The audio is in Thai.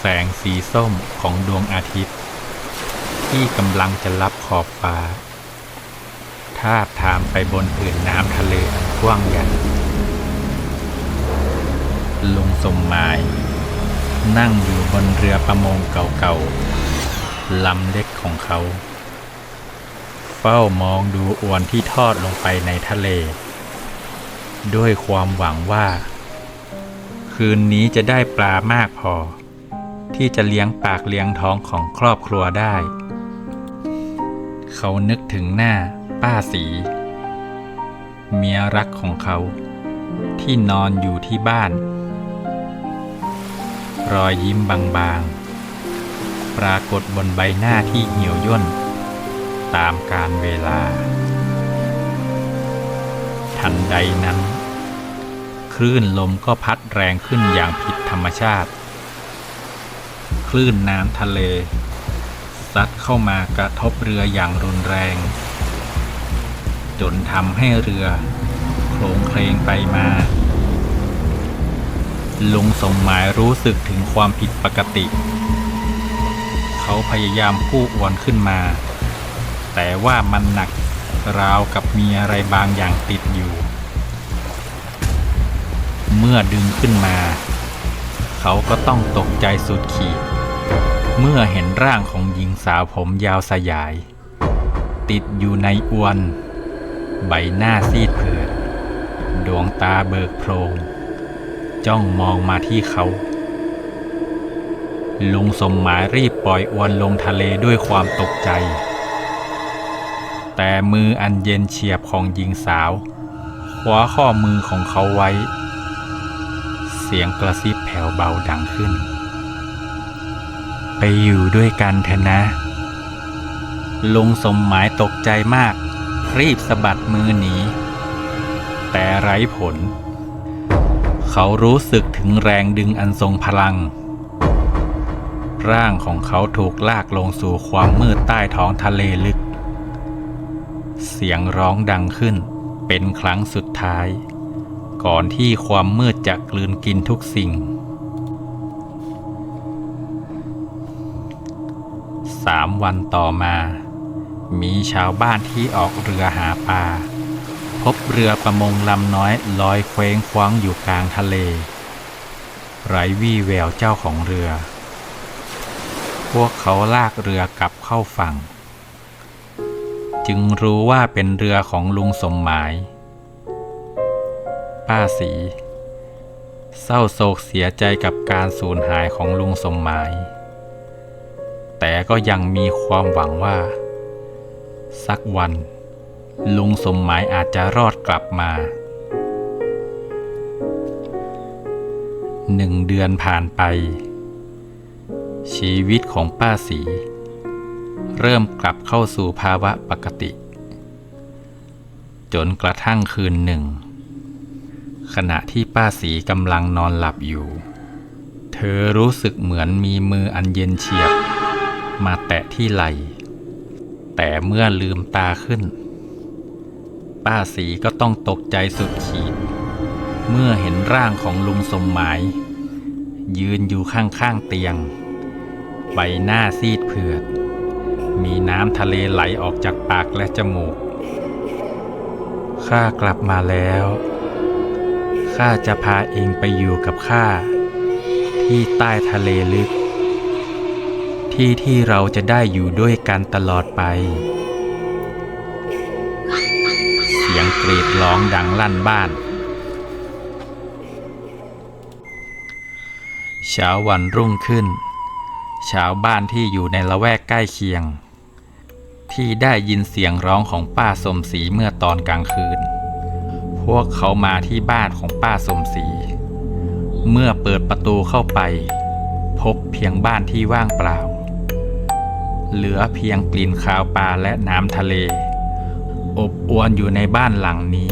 แสงสีส้มของดวงอาทิตย์ ที่กำลังจะรับขอบฟ้าทาบทามไปบนผืนน้ำทะเลอันกว้างใหญ่ลุงสมหมาย นั่งอยู่บนเรือประมงเก่าๆลำเล็กของเขา เฝ้ามองดูอวนที่ทอดลงไปในทะเล ด้วยความหวังว่า คืนนี้จะได้ปลามากพอ ที่จะเลี้ยงปากเลี้ยงท้องของครอบครัวได้ เขานึกถึงหน้าป้าสีเมียรักของเขา ที่นอนอยู่ที่บ้าน รอยยิ้มบางๆ ปรากฏบนใบหน้าที่เหี่ยวย่น ตามการเวลา ทันใดนั้น คลื่นลมก็พัดแรงขึ้นอย่างผิดธรรมชาติ คลื่นน้ำทะเล ซัดเข้ามากระทบเรืออย่างรุนแรง จนทำให้เรือโคลงเคลงไปมา ลุงสมหมายรู้สึกถึงความผิดปกติ เขาพยายามกู้อวนขึ้นมา แต่ว่ามันหนักราวกับมีอะไรบางอย่างติดอยู่ เมื่อดึงขึ้นมา เขาก็ต้องตกใจสุดขีด เมื่อเห็นร่างของหญิงสาวผมยาวสยาย ติดอยู่ในอวน ใบหน้าซีดเผือดดวงตาเบิกโพรง จ้องมองมาที่เขา ลุงสมหมายรีบปล่อยอวนลงทะเลด้วยความตกใจ แต่มืออันเย็นเฉียบของหญิงสาวคว้าข้อมือของเขาไว้ เสียงกระซิบแผ่วเบาดังขึ้น ไปอยู่ด้วยกันเถอะนะ ลุงสมหมายตกใจมาก รีบสะบัดมือหนี แต่ไร้ผล เขารู้สึกถึงแรงดึงอันทรงพลัง ร่างของเขาถูกลากลงสู่ความมืดใต้ท้องทะเลลึก เสียงร้องดังขึ้นเป็นครั้งสุดท้าย ก่อนที่ความมืดจะกลืนกินทุกสิ่ง สามวันต่อมา มีชาวบ้านที่ออกเรือหาปลาพบเรือประมงลำน้อยลอยเคว้งคว้างอยู่กลางทะเล ไร้วี่แววเจ้าของเรือ พวกเขาลากเรือกลับเข้าฝั่ง จึงรู้ว่าเป็นเรือของลุงสมหมาย ป้าสี เศร้าโศกเสียใจกับการสูญหายของลุงสมหมาย แต่ก็ยังมีความหวังว่า สักวัน ลุงสมหมายอาจจะรอดกลับมาหนึ่งเดือนผ่านไป ชีวิตของป้าสี เริ่มกลับเข้าสู่ภาวะปกติ จนกระทั่งคืนหนึ่ง ขณะที่ป้าสีกำลังนอนหลับอยู่ เธอรู้สึกเหมือนมีมืออันเย็นเฉียบ มาแตะที่ไหล่แต่เมื่อลืมตาขึ้น ป้าสีก็ต้องตกใจสุดขีด เมื่อเห็นร่างของลุงสมหมาย ยืนอยู่ข้างๆเตียง ใบหน้าซีดเผือด มีน้ำทะเลไหลออกจากปากและจมูก ข้ากลับมาแล้ว ข้าจะพาเองไปอยู่กับข้า ที่ใต้ทะเลลึก ที่ที่เราจะได้อยู่ด้วยกันตลอดไป เสียงกรีดร้องดังลั่นบ้าน เช้าวันรุ่งขึ้น ชาวบ้านที่อยู่ในละแวกใกล้เคียง ที่ได้ยินเสียงร้องของป้าสมศรีเมื่อตอนกลางคืน พวกเขามาที่บ้านของป้าสมศรี เมื่อเปิดประตูเข้าไปพบเพียงบ้านที่ว่างเปล่า เหลือเพียงกลิ่นคาวปลาและน้ำทะเล อบอวนอยู่ในบ้านหลังนี้